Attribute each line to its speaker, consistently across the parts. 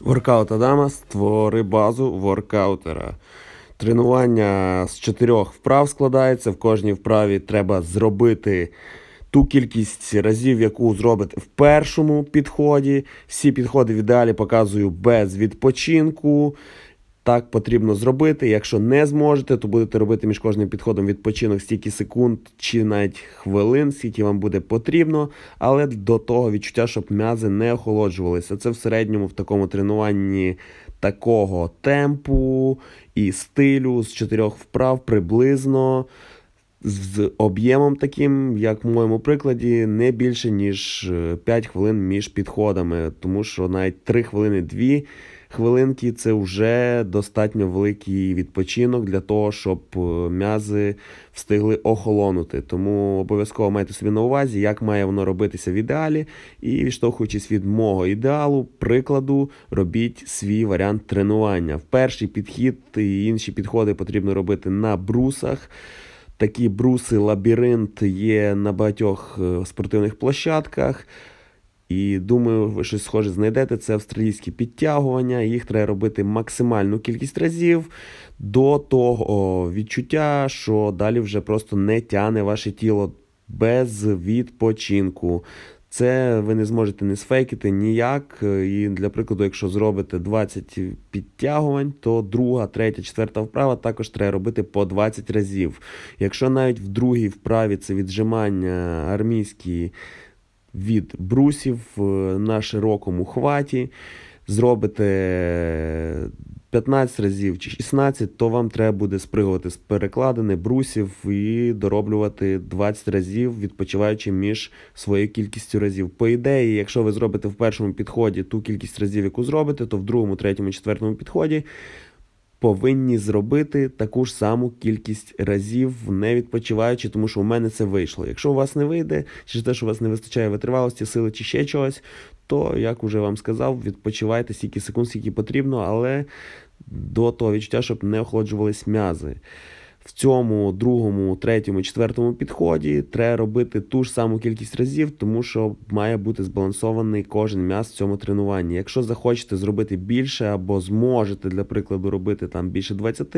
Speaker 1: Воркаут Адама створи базу воркаутера. Тренування з чотирьох вправ складається. В кожній вправі треба зробити ту кількість разів, яку зробите в першому підході. Всі підходи в ідеалі показую без відпочинку. Так потрібно зробити. Якщо не зможете, то будете робити між кожним підходом відпочинок стільки секунд чи навіть хвилин, скільки вам буде потрібно, але до того відчуття, щоб м'язи не охолоджувалися. Це в середньому в такому тренуванні такого темпу і стилю з чотирьох вправ приблизно. З об'ємом таким, як в моєму прикладі, не більше ніж 5 хвилин між підходами, тому що навіть 3 хвилини 2 хвилинки це вже достатньо великий відпочинок для того, щоб е, м'язи встигли охолонути. Тому обов'язково майте собі на увазі, як має воно робитися в ідеалі. І відштовхуючись від мого ідеалу, прикладу, робіть свій варіант тренування. В перший підхід і інші підходи потрібно робити на брусах. Такі бруси лабіринт є на багатьох е, спортивних площадках. І думаю, ви щось схоже знайдете. Це австралійські підтягування. Їх треба робити максимальну кількість разів до того відчуття, що далі вже просто не тяне ваше тіло без відпочинку. Це ви не зможете не сфейкити ніяк. І для прикладу, якщо зробите 20 підтягувань, то друга, третя, четверта вправа також треба робити по 20 разів. Якщо навіть в другій вправі це віджимання армійські від брусів е, на широкому хваті, зробите 15 разів чи 16, то вам треба буде спригувати з перекладини брусів і дороблювати 20 разів, відпочиваючи між своєю кількістю разів. По ідеї, якщо ви зробите в першому підході ту кількість разів, яку зробите, то в другому, третьому, четвертому підході. Повинні зробити таку ж саму кількість разів, не відпочиваючи, тому що у мене це вийшло. Якщо у вас не вийде, чи те, що у вас не вистачає витривалості, сили чи ще чогось, то, як уже вам сказав, відпочивайте стільки секунд, скільки потрібно, але до того відчуття, щоб не охолоджувались м'язи. В цьому другому, третьому, четвертому підході треба робити ту ж саму кількість разів, тому що має бути збалансований кожен м'яз в цьому тренуванні. Якщо захочете зробити більше або зможете, для прикладу, робити там більше 20,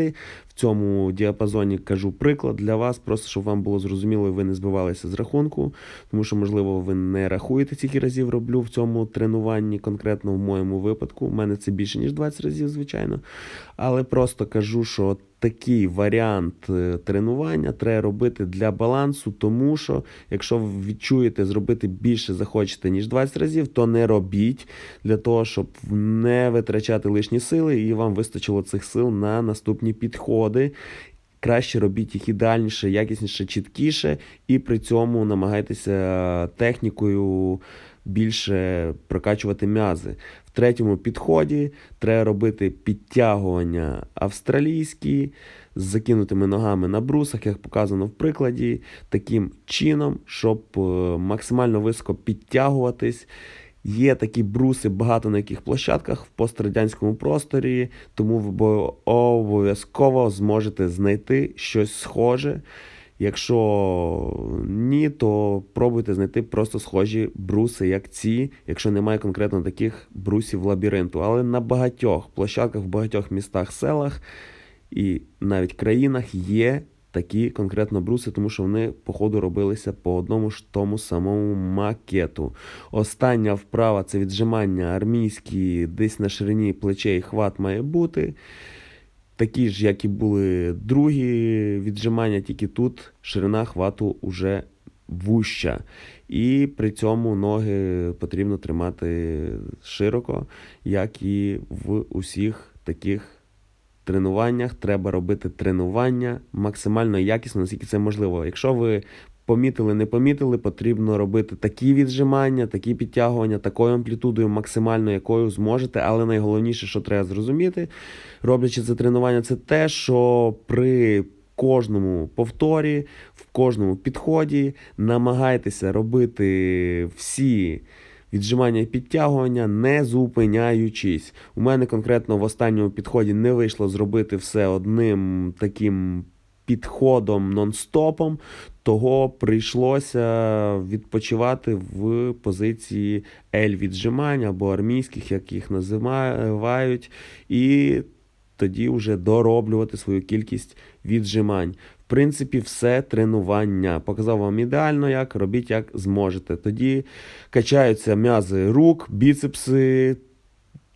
Speaker 1: в цьому діапазоні кажу приклад для вас, просто щоб вам було зрозуміло, і ви не збивалися з рахунку, тому що, можливо, ви не рахуєте, скільки разів роблю в цьому тренуванні, конкретно в моєму випадку. У мене це більше ніж 20 разів, звичайно. Але просто кажу, що такий варіант е, тренування треба робити для балансу, тому що якщо ви відчуєте зробити більше захочете, ніж 20 разів, то не робіть для того, щоб не витрачати лишні сили, і вам вистачило цих сил на наступні підходи. Краще робіть їх ідеальніше, якісніше, чіткіше, і при цьому намагайтеся технікою більше прокачувати м'язи. В третьому підході треба робити підтягування австралійські з закинутими ногами на брусах, як показано в прикладі, таким чином, щоб е, максимально високо підтягуватись. Є такі бруси багато на яких площадках в пострадянському просторі, тому ви обов'язково зможете знайти щось схоже. Якщо ні, то пробуйте знайти просто схожі бруси, як ці, якщо немає конкретно таких брусів лабіринту. Але на багатьох площадках, в багатьох містах, селах і навіть країнах є такі конкретно бруси, тому що вони, походу, робилися по одному ж тому самому макету. Остання вправа це віджимання армійські, десь на ширині плечей хват має бути. Такі ж, як і були другі віджимання, тільки тут ширина хвату вже вуща. І при цьому ноги потрібно тримати широко, як і в усіх таких тренуваннях. Треба робити тренування максимально якісно, наскільки це можливо. Якщо ви помітили, не помітили, потрібно робити такі віджимання, такі підтягування, такою амплітудою, максимально якою зможете. Але найголовніше, що треба зрозуміти, роблячи це тренування, це те, що при кожному повторі, в кожному підході намагайтеся робити всі. Віджимання і підтягування, не зупиняючись. У мене конкретно в останньому підході не вийшло зробити все одним таким підходом нон-стопом, того прийшлося відпочивати в позиції L-віджимань або армійських, як їх називають, і тоді вже дороблювати свою кількість віджимань. В принципі, все тренування. Показав вам ідеально, як робіть, як зможете. Тоді качаються м'язи рук, біцепси,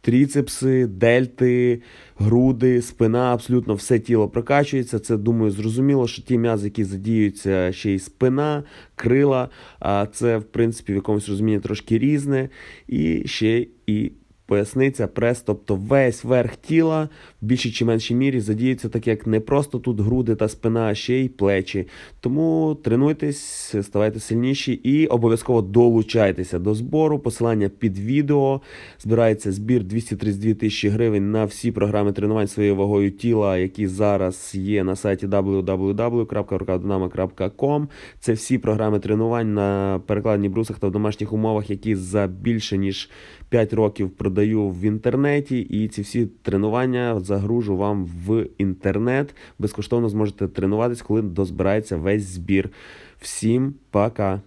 Speaker 1: тріцепси, дельти, груди, спина, абсолютно все тіло прокачується. Це думаю, зрозуміло, що ті м'язи, які задіються ще й спина, крила, а це в принципі в якомусь розумінні трошки різне. І ще і поясниця, прес, тобто весь верх тіла в більшій чи меншій мірі задіюється, так як не просто тут груди та спина, а ще й плечі. Тому тренуйтесь, ставайте сильніші і обов'язково долучайтеся до збору. Посилання під відео. Збирається збір 232 тисячі гривень на всі програми тренувань своєю вагою тіла, які зараз є на сайті www.rukadonama.com. Це всі програми тренувань на перекладенні брусах та в домашніх умовах, які за більше ніж 5 років продаю в інтернеті. І ці всі тренування загружу вам в інтернет. Безкоштовно зможете тренуватись, коли дозбирається весь збір. Всім пока!